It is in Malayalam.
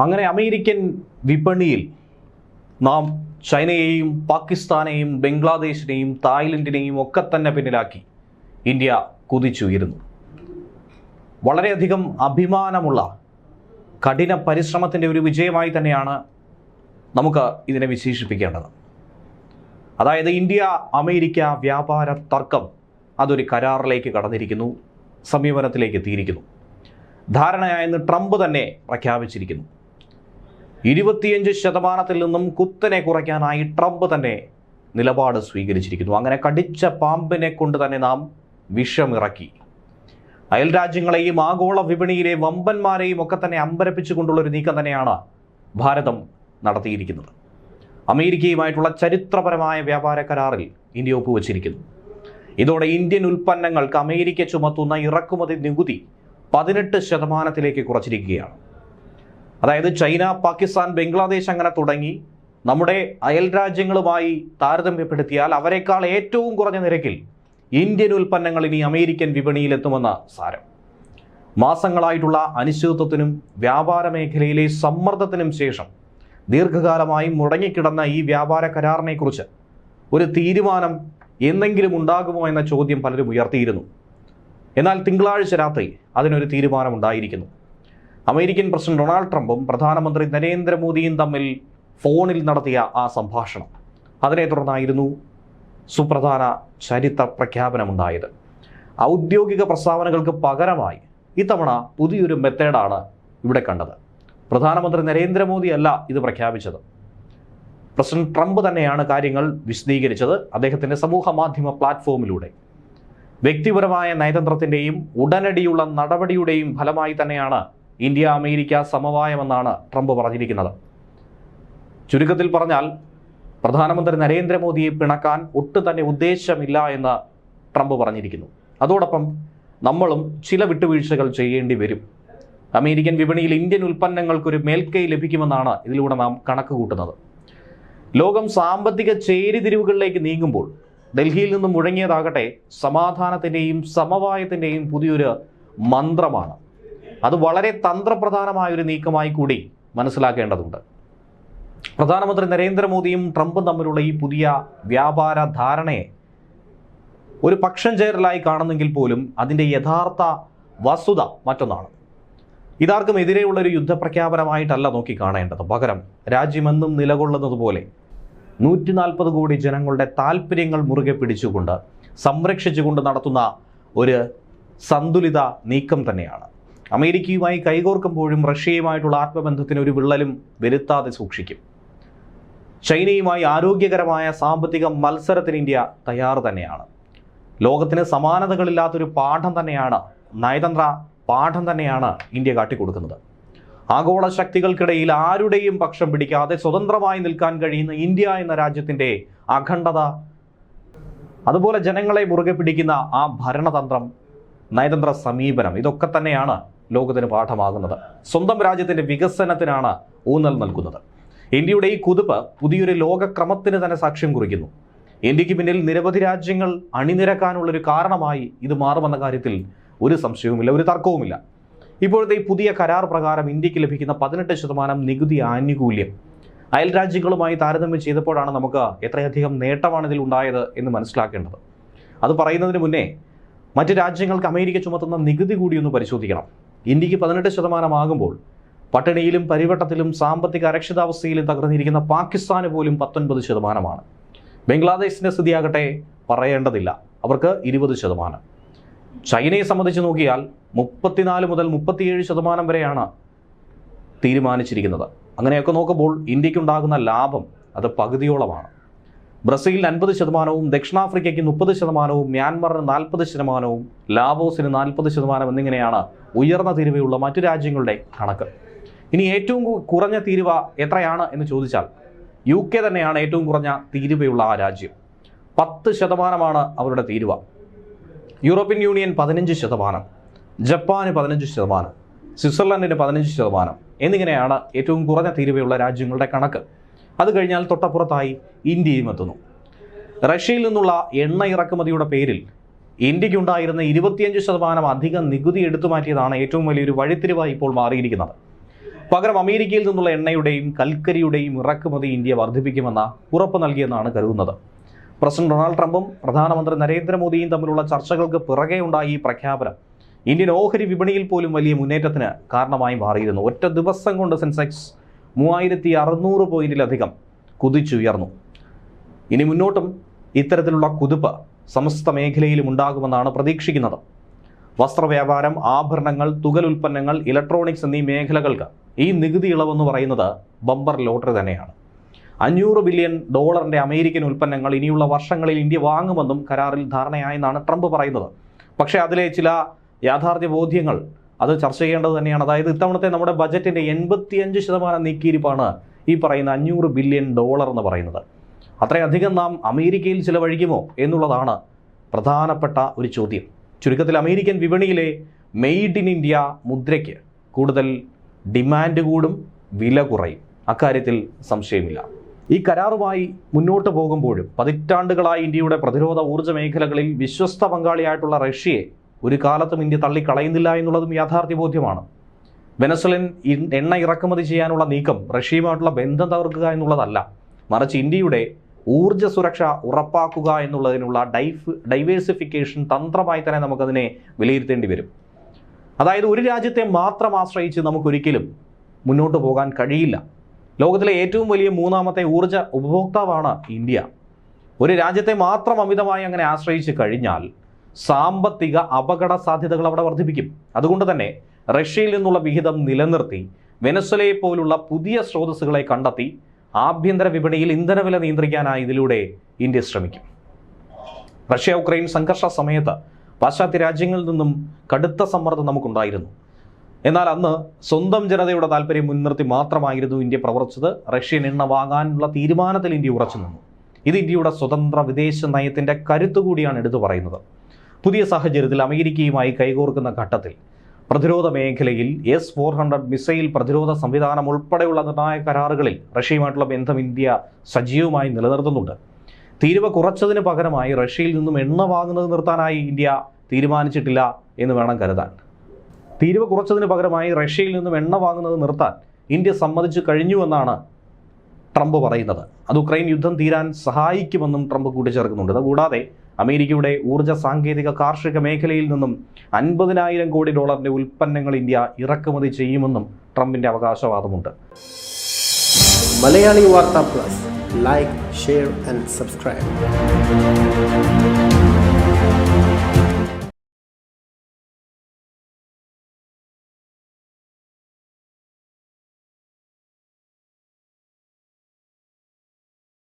അങ്ങനെ അമേരിക്കൻ വിപണിയിൽ നാം ചൈനയെയും പാകിസ്ഥാനെയും ബംഗ്ലാദേശിനെയും തായ്ലൻഡിനെയും ഒക്കെ തന്നെ പിന്നിലാക്കി ഇന്ത്യ കുതിച്ചുയരുന്നു. വളരെയധികം അഭിമാനമുള്ള കഠിന പരിശ്രമത്തിന്റെ ഒരു വിജയമായി തന്നെയാണ് നമുക്ക് ഇതിനെ വിശേഷിപ്പിക്കേണ്ടത്. അതായത് ഇന്ത്യ അമേരിക്ക വ്യാപാര തർക്കം അതൊരു കരാറിലേക്ക് കടന്നിരിക്കുന്നു സമീപനത്തിലേക്ക് എത്തിയിരിക്കുന്നു. ധാരണയായെന്ന് ട്രംപ് തന്നെ പ്രഖ്യാപിച്ചിരിക്കുന്നു. ഇരുപത്തിയഞ്ച് ശതമാനത്തിൽ നിന്നും കുത്തനെ കുറയ്ക്കാനായി ട്രംപ് തന്നെ നിലപാട് സ്വീകരിച്ചിരിക്കുന്നു. അങ്ങനെ കടിച്ച പാമ്പിനെ കൊണ്ട് തന്നെ നാം വിഷമിറക്കി. അയൽ രാജ്യങ്ങളെയും ആഗോള വിപണിയിലെ വമ്പന്മാരെയും ഒക്കെ തന്നെ അമ്പരപ്പിച്ചുകൊണ്ടുള്ള ഒരു നീക്കം തന്നെയാണ് ഭാരതം നടത്തിയിരിക്കുന്നത്. അമേരിക്കയുമായിട്ടുള്ള ചരിത്രപരമായ വ്യാപാര കരാറിൽ ഇന്ത്യ ഒപ്പുവച്ചിരിക്കുന്നു. ഇതോടെ ഇന്ത്യൻ ഉൽപ്പന്നങ്ങൾക്ക് അമേരിക്ക ചുമത്തുന്ന ഇറക്കുമതി നികുതി പതിനെട്ട് ശതമാനത്തിലേക്ക് കുറച്ചിരിക്കുകയാണ്. അതായത് ചൈന പാകിസ്ഥാൻ ബംഗ്ലാദേശ് അങ്ങനെ തുടങ്ങി നമ്മുടെ അയൽ രാജ്യങ്ങളുമായി താരതമ്യപ്പെടുത്തിയാൽ അവരെക്കാൾ ഏറ്റവും കുറഞ്ഞ നിരക്കിൽ ഇന്ത്യൻ ഉൽപ്പന്നങ്ങൾ ഇനി അമേരിക്കൻ വിപണിയിലെത്തുമെന്ന സാരം. മാസങ്ങളായിട്ടുള്ള അനിശ്ചിതത്വത്തിനും വ്യാപാര മേഖലയിലെ സമ്മർദ്ദത്തിനും ശേഷം ദീർഘകാലമായി മുടങ്ങിക്കിടന്ന ഈ വ്യാപാര കരാറിനെക്കുറിച്ച് ഒരു തീരുമാനം എന്തെങ്കിലും ഉണ്ടാകുമോ എന്ന ചോദ്യം പലരും ഉയർത്തിയിരുന്നു. എന്നാൽ തിങ്കളാഴ്ച രാത്രി അതിനൊരു തീരുമാനം ഉണ്ടായിരിക്കുന്നു അമേരിക്കൻ പ്രസിഡന്റ് ഡൊണാൾഡ് ട്രംപും പ്രധാനമന്ത്രി നരേന്ദ്രമോദിയും തമ്മിൽ ഫോണിൽ നടത്തിയ ആ സംഭാഷണം. അതിനെ തുടർന്നായിരുന്നു സുപ്രധാന ചരിത്ര പ്രഖ്യാപനമുണ്ടായത്. ഔദ്യോഗിക പ്രസ്താവനകൾക്ക് പകരമായി ഇത്തവണ പുതിയൊരു മെത്തേഡാണ് ഇവിടെ കണ്ടത്. പ്രധാനമന്ത്രി നരേന്ദ്രമോദി അല്ല ഇത് പ്രഖ്യാപിച്ചത്. പ്രസിഡന്റ് ട്രംപ് തന്നെയാണ് കാര്യങ്ങൾ വിശദീകരിച്ചത് അദ്ദേഹത്തിന്റെ സമൂഹ മാധ്യമ പ്ലാറ്റ്ഫോമിലൂടെ. വ്യക്തിപരമായ നയതന്ത്രത്തിന്റെയും ഉടനടിയുള്ള നടപടിയുടെയും ഫലമായി തന്നെയാണ് ഇന്ത്യ അമേരിക്ക സമവായമെന്നാണ് ട്രംപ് പറഞ്ഞിരിക്കുന്നത്. ചുരുക്കത്തിൽ പറഞ്ഞാൽ പ്രധാനമന്ത്രി നരേന്ദ്രമോദിയെ പിണക്കാൻ ഒട്ടും തന്നെ ഉദ്ദേശമില്ല എന്ന് ട്രംപ് പറഞ്ഞിരിക്കുന്നു. അതോടൊപ്പം നമ്മളും ചില വിട്ടുവീഴ്ചകൾ ചെയ്യേണ്ടി വരും. അമേരിക്കൻ വിപണിയിൽ ഇന്ത്യൻ ഉൽപ്പന്നങ്ങൾക്കൊരു മേൽക്കൈ ലഭിക്കുമെന്നാണ് ഇതിലൂടെ നാം കണക്ക് കൂട്ടുന്നത്. ലോകം സാമ്പത്തിക ചേരിതിരിവുകളിലേക്ക് നീങ്ങുമ്പോൾ ഡൽഹിയിൽ നിന്നും മുഴങ്ങിയതാകട്ടെ സമാധാനത്തിന്റെയും സമവായത്തിന്റെയും പുതിയൊരു മന്ത്രമാണ്. അത് വളരെ തന്ത്രപ്രധാനമായ ഒരു നീക്കമായി കൂടി മനസ്സിലാക്കേണ്ടതുണ്ട്. പ്രധാനമന്ത്രി നരേന്ദ്രമോദിയും ട്രംപും തമ്മിലുള്ള ഈ പുതിയ വ്യാപാര ധാരണയെ ഒരു പക്ഷം ചേരലായി കാണുന്നെങ്കിൽ പോലും അതിന്റെ യഥാർത്ഥ വസ്തുത മറ്റൊന്നാണ്. ഇതാർക്കും എതിരെയുള്ള ഒരു യുദ്ധപ്രഖ്യാപനമായിട്ടല്ല നോക്കി കാണേണ്ടത്. പകരം രാജ്യമെന്നും നിലകൊള്ളുന്നത് പോലെ നൂറ്റി നാൽപ്പത് കോടി ജനങ്ങളുടെ താല്പര്യങ്ങൾ മുറുകെ പിടിച്ചുകൊണ്ട് സംരക്ഷിച്ചുകൊണ്ട് നടത്തുന്ന ഒരു സന്തുലിത നീക്കം തന്നെയാണ്. അമേരിക്കയുമായി കൈകോർക്കുമ്പോഴും റഷ്യയുമായിട്ടുള്ള ആത്മബന്ധത്തിന് ഒരു വിള്ളലും വരുത്താതെ സൂക്ഷിക്കും. ചൈനയുമായി ആരോഗ്യകരമായ സാമ്പത്തിക മത്സരത്തിന് ഇന്ത്യ തയ്യാർ തന്നെയാണ്. ലോകത്തിന് സമാനതകളില്ലാത്തൊരു പാഠം തന്നെയാണ് നയതന്ത്ര പാഠം തന്നെയാണ് ഇന്ത്യ കാട്ടിക്കൊടുക്കുന്നത്. ആഗോള ശക്തികൾക്കിടയിൽ ആരുടെയും പക്ഷം പിടിക്കാതെ സ്വതന്ത്രമായി നിൽക്കാൻ കഴിയുന്ന ഇന്ത്യ എന്ന രാജ്യത്തിന്റെ അഖണ്ഡത അതുപോലെ ജനങ്ങളെ മുറുകെ പിടിക്കുന്ന ആ ഭരണതന്ത്രം നയതന്ത്ര സമീപനം ഇതൊക്കെ തന്നെയാണ് ലോകത്തിന് പാഠമാകുന്നത്. സ്വന്തം രാജ്യത്തിന്റെ വികസനത്തിനാണ് ഊന്നൽ നൽകുന്നത്. ഇന്ത്യയുടെ ഈ കുതിപ്പ് പുതിയൊരു ലോകക്രമത്തിന് തന്നെ സാക്ഷ്യം കുറിക്കുന്നു. ഇന്ത്യയ്ക്ക് പിന്നിൽ നിരവധി രാജ്യങ്ങൾ അണിനിരക്കാനുള്ളൊരു കാരണമായി ഇത് മാറുമെന്ന കാര്യത്തിൽ ഒരു സംശയവുമില്ല ഒരു തർക്കവുമില്ല. ഇപ്പോഴത്തെ ഈ പുതിയ കരാർ പ്രകാരം ഇന്ത്യയ്ക്ക് ലഭിക്കുന്ന പതിനെട്ട് ശതമാനം നികുതി ആനുകൂല്യം. അയൽ രാജ്യങ്ങളുമായി താരതമ്യം ചെയ്തപ്പോഴാണ് നമുക്ക് എത്രയധികം നേട്ടമാണ് ഇതിൽ ഉണ്ടായത് എന്ന് മനസ്സിലാക്കേണ്ടത്. അത് പറയുന്നതിന് മുന്നേ മറ്റ് രാജ്യങ്ങൾക്ക് അമേരിക്ക ചുമത്തുന്ന നികുതി കൂടി ഒന്ന് പരിശോധിക്കണം. ഇന്ത്യയ്ക്ക് പതിനെട്ട് ശതമാനമാകുമ്പോൾ പട്ടിണിയിലും പരിവട്ടത്തിലും സാമ്പത്തിക അരക്ഷിതാവസ്ഥയിലും തകർന്നിരിക്കുന്ന പാകിസ്ഥാന് പോലും പത്തൊൻപത് ശതമാനമാണ്. ബംഗ്ലാദേശിന്റെ സ്ഥിതിയാകട്ടെ പറയേണ്ടതില്ല. അവർക്ക് ഇരുപത് ശതമാനം. ചൈനയെ സംബന്ധിച്ച് നോക്കിയാൽ മുപ്പത്തിനാല് മുതൽ മുപ്പത്തിയേഴ് ശതമാനം വരെയാണ് തീരുമാനിച്ചിരിക്കുന്നത്. അങ്ങനെയൊക്കെ നോക്കുമ്പോൾ ഇന്ത്യക്കുണ്ടാകുന്ന ലാഭം അത് പകുതിയോളമാണ്. ബ്രസീലിന് അൻപത് ശതമാനവും ദക്ഷിണാഫ്രിക്കയ്ക്ക് മുപ്പത് ശതമാനവും മ്യാൻമറിന് നാൽപ്പത് ശതമാനവും ലാവോസിന് നാൽപ്പത് ശതമാനം എന്നിങ്ങനെയാണ് ഉയർന്ന തീരുവയുള്ള മറ്റു രാജ്യങ്ങളുടെ കണക്ക്. ഇനി ഏറ്റവും കുറഞ്ഞ തീരുവ എത്രയാണ് എന്ന് ചോദിച്ചാൽ യു കെ തന്നെയാണ് ഏറ്റവും കുറഞ്ഞ തീരുവയുള്ള ആ രാജ്യം. പത്ത് ശതമാനമാണ് അവരുടെ തീരുവ. യൂറോപ്യൻ യൂണിയൻ പതിനഞ്ച് ശതമാനം ജപ്പാന് പതിനഞ്ച് ശതമാനം സ്വിറ്റ്സർലൻഡിന് പതിനഞ്ച് ശതമാനം എന്നിങ്ങനെയാണ് ഏറ്റവും കുറഞ്ഞ തീരുവയുള്ള രാജ്യങ്ങളുടെ കണക്ക്. അത് കഴിഞ്ഞാൽ തൊട്ടപ്പുറത്തായി ഇന്ത്യയും എത്തുന്നു. റഷ്യയിൽ നിന്നുള്ള എണ്ണ ഇറക്കുമതിയുടെ പേരിൽ ഇന്ത്യക്കുണ്ടായിരുന്ന ഇരുപത്തിയഞ്ച് ശതമാനം അധികം നികുതി എടുത്തു മാറ്റിയതാണ് ഏറ്റവും വലിയൊരു വഴിത്തിരിവായി ഇപ്പോൾ മാറിയിരിക്കുന്നത്. പകരം അമേരിക്കയിൽ നിന്നുള്ള എണ്ണയുടെയും കൽക്കരിയുടെയും ഇറക്കുമതി ഇന്ത്യ വർദ്ധിപ്പിക്കുമെന്ന ഉറപ്പ് നൽകിയെന്നാണ് കരുതുന്നത്. പ്രസിഡന്റ് ഡൊണാൾഡ് ട്രംപും പ്രധാനമന്ത്രി നരേന്ദ്രമോദിയും തമ്മിലുള്ള ചർച്ചകൾക്ക് പിറകെ ഉണ്ടായ ഈ പ്രഖ്യാപനം. ഇന്ത്യൻ ഓഹരി വിപണിയിൽ പോലും വലിയ മുന്നേറ്റത്തിന് കാരണമായി മാറിയിരുന്നു. ഒറ്റ ദിവസം കൊണ്ട് സെൻസെക്സ് മൂവായിരത്തി അറുന്നൂറ് പോയിന്റിലധികം കുതിച്ചുയർന്നു. ഇനി മുന്നോട്ടും ഇത്തരത്തിലുള്ള കുതിപ്പ് സമസ്ത മേഖലയിലും ഉണ്ടാകുമെന്നാണ് പ്രതീക്ഷിക്കുന്നത്. വസ്ത്രവ്യാപാരം ആഭരണങ്ങൾ തുകൽ ഉൽപ്പന്നങ്ങൾ ഇലക്ട്രോണിക്സ് എന്നീ മേഖലകൾക്ക് ഈ നികുതി ഇളവെന്ന് പറയുന്നത് ബമ്പർ ലോട്ടറി തന്നെയാണ്. അഞ്ഞൂറ് ബില്യൺ ഡോളറിന്റെ അമേരിക്കൻ ഉൽപ്പന്നങ്ങൾ ഇനിയുള്ള വർഷങ്ങളിൽ ഇന്ത്യ വാങ്ങുമെന്നും കരാറിൽ ധാരണയായെന്നാണ് ട്രംപ് പറയുന്നത്. പക്ഷേ അതിലെ ചില യാഥാർത്ഥ്യ ബോധ്യങ്ങൾ അത് ചർച്ച ചെയ്യേണ്ടത് തന്നെയാണ്. അതായത് ഇത്തവണത്തെ നമ്മുടെ ബജറ്റിന്റെ എൺപത്തിയഞ്ച് ശതമാനം നീക്കിയിരിപ്പാണ് ഈ പറയുന്ന അഞ്ഞൂറ് ബില്യൺ ഡോളർ എന്ന് പറയുന്നത്. അത്രയധികം നാം അമേരിക്കയിൽ ചിലവഴിക്കുമോ എന്നുള്ളതാണ് പ്രധാനപ്പെട്ട ഒരു ചോദ്യം. ചുരുക്കത്തിൽ അമേരിക്കൻ വിപണിയിലെ മെയ്ഡ് ഇൻ ഇന്ത്യ മുദ്രയ്ക്ക് കൂടുതൽ ഡിമാൻഡ് കൂടും വില കുറയും. അക്കാര്യത്തിൽ സംശയമില്ല. ഈ കരാറുമായി മുന്നോട്ട് പോകുമ്പോഴും പതിറ്റാണ്ടുകളായി ഇന്ത്യയുടെ പ്രതിരോധ ഊർജ മേഖലകളിൽ വിശ്വസ്ത പങ്കാളിയായിട്ടുള്ള റഷ്യയെ ഒരു കാലത്തും ഇന്ത്യ തള്ളിക്കളയുന്നില്ല എന്നുള്ളതും യാഥാർത്ഥ്യ ബോധ്യമാണ്. വെനസ്വലൻ എണ്ണ ഇറക്കുമതി ചെയ്യാനുള്ള നീക്കം റഷ്യയുമായിട്ടുള്ള ബന്ധം തകർക്കുക എന്നുള്ളതല്ല. മറിച്ച് ഇന്ത്യയുടെ ഊർജ സുരക്ഷ ഉറപ്പാക്കുക എന്നുള്ളതിനുള്ള ഡൈഫ് ഡൈവേഴ്സിഫിക്കേഷൻ തന്ത്രമായി തന്നെ നമുക്കതിനെ വിലയിരുത്തേണ്ടി വരും. അതായത് ഒരു രാജ്യത്തെ മാത്രം ആശ്രയിച്ച് നമുക്കൊരിക്കലും മുന്നോട്ട് പോകാൻ കഴിയില്ല. ലോകത്തിലെ ഏറ്റവും വലിയ മൂന്നാമത്തെ ഊർജ ഉപഭോക്താവാണ് ഇന്ത്യ. ഒരു രാജ്യത്തെ മാത്രം അമിതമായി അങ്ങനെ ആശ്രയിച്ച് കഴിഞ്ഞാൽ സാമ്പത്തിക അപകട സാധ്യതകൾ അവിടെ വർദ്ധിപ്പിക്കും. അതുകൊണ്ട് തന്നെ റഷ്യയിൽ നിന്നുള്ള വിഹിതം നിലനിർത്തി വെനസ്വലയെ പോലുള്ള പുതിയ സ്രോതസ്സുകളെ കണ്ടെത്തി ആഭ്യന്തര വിപണിയിൽ ഇന്ധനവില നിയന്ത്രിക്കാനായി ഇതിലൂടെ ഇന്ത്യ ശ്രമിക്കും. റഷ്യ ഉക്രൈൻ സംഘർഷ സമയത്ത് പാശ്ചാത്യ രാജ്യങ്ങളിൽ നിന്നും കടുത്ത സമ്മർദ്ദം നമുക്കുണ്ടായിരുന്നു. എന്നാൽ അന്ന് സ്വന്തം ജനതയുടെ താല്പര്യം മുൻനിർത്തി മാത്രമായിരുന്നു ഇന്ത്യ പ്രവർത്തിച്ചത്. റഷ്യൻ എണ്ണ വാങ്ങാനുള്ള തീരുമാനത്തിൽ ഇന്ത്യ ഉറച്ചു നിന്നു. ഇത് ഇന്ത്യയുടെ സ്വതന്ത്ര വിദേശ നയത്തിന്റെ കരുത്തു കൂടിയാണ് എടുത്തു പറയുന്നത്. പുതിയ സാഹചര്യത്തിൽ അമേരിക്കയുമായി കൈകോർക്കുന്ന ഘട്ടത്തിൽ പ്രതിരോധ മേഖലയിൽ എസ് ഫോർ ഹൺഡ്രഡ് മിസൈൽ പ്രതിരോധ സംവിധാനം ഉൾപ്പെടെയുള്ള നിർണായക കരാറുകളിൽ റഷ്യയുമായിട്ടുള്ള ബന്ധം ഇന്ത്യ സജീവമായി നിലനിർത്തുന്നുണ്ട്. തീരുവ കുറച്ചതിന് പകരമായി റഷ്യയിൽ നിന്നും എണ്ണ വാങ്ങുന്നത് നിർത്താനായി ഇന്ത്യ തീരുമാനിച്ചിട്ടില്ല എന്ന് വേണം കരുതാൻ. തീരുവ കുറച്ചതിന് പകരമായി റഷ്യയിൽ നിന്നും എണ്ണ വാങ്ങുന്നത് നിർത്താൻ ഇന്ത്യ സമ്മതിച്ചു കഴിഞ്ഞുവെന്നാണ് ട്രംപ് പറയുന്നത്. അത് ഉക്രൈൻ യുദ്ധം തീരാൻ സഹായിക്കുമെന്നും ട്രംപ് കൂട്ടിച്ചേർക്കുന്നുണ്ട്. അതുകൂടാതെ അമേരിക്കയുടെ ഊർജ സാങ്കേതിക കാർഷിക മേഖലയിൽ നിന്നും അൻപതിനായിരം കോടി ഡോളറിന്റെ ഉൽപ്പന്നങ്ങൾ ഇന്ത്യ ഇറക്കുമതി ചെയ്യുമെന്നും ട്രംപിന്റെ അവകാശവാദമുണ്ട്. മലയാളി വാർത്താ plus. Like share and subscribe.